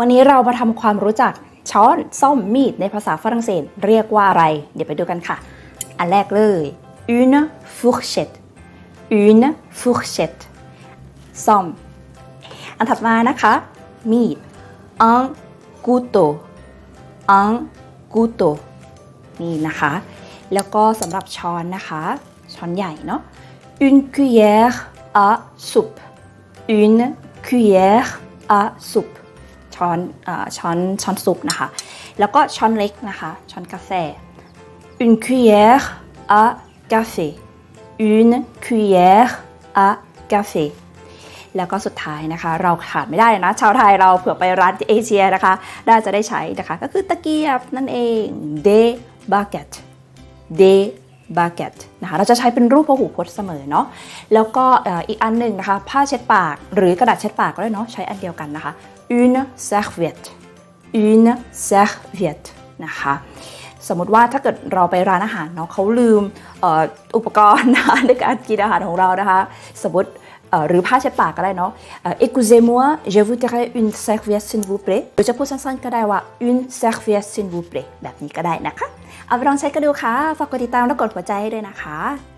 วันนี้เรามาทำความรู้จักช้อนส้อมมีดในภาษาฝรั่งเศสเรียกว่าอะไร เดี๋ยวไปดูกันค่ะ อันแรกเลย une fourchette une fourchette ซ่อม อันถัดมานะคะ มีด un couteau un couteau นี่นะคะ แล้วก็สำหรับช้อนนะคะ ช้อนใหญ่เนาะ une cuillère à soupe une cuillère à soupe ช้อนอช้อนช้อนซุปนะคะ แล้วก็ช้อนเล็กนะคะ ช้อนกาแฟ une cuillère à café une cuillère à café แล้วก็สุดท้ายนะคะ เราขาดไม่ได้นะ ชาวไทยเราเผื่อไปร้านเอเชียนะคะ น่าจะได้ใช้นะคะ ก็คือตะเกียบนั่นเอง de baguette de baguettes นะคะเราจะใช้เป็นรูปพหูพจน์เสมอเนาะแล้วก็อีกอันหนึ่งนะคะ ผ้าเช็ดปากหรือกระดาษเช็ดปากก็ได้เนาะใช้อันเดียวกันนะคะ une serviette une serviette นะคะสมมติว่าถ้าเกิดเราไปร้านอาหารเนาะเขาลืมอ,อุปกรณ์นะคะในการกินอาหารของเรานะคะ สมมติหรือผ้าเช็ดปากก็ได้เนาะอ่อ excusez-moi je voudrais une serviette s'il vous plaît หรือจะพูดสั้นๆก็ได้ว่า une serviette s'il vous plaît แบบนี้ก็ได้นะคะ เอาไปลองใช้กันดูค่ะ ฝากกดติดตามและกดหัวใจให้ด้วยนะคะ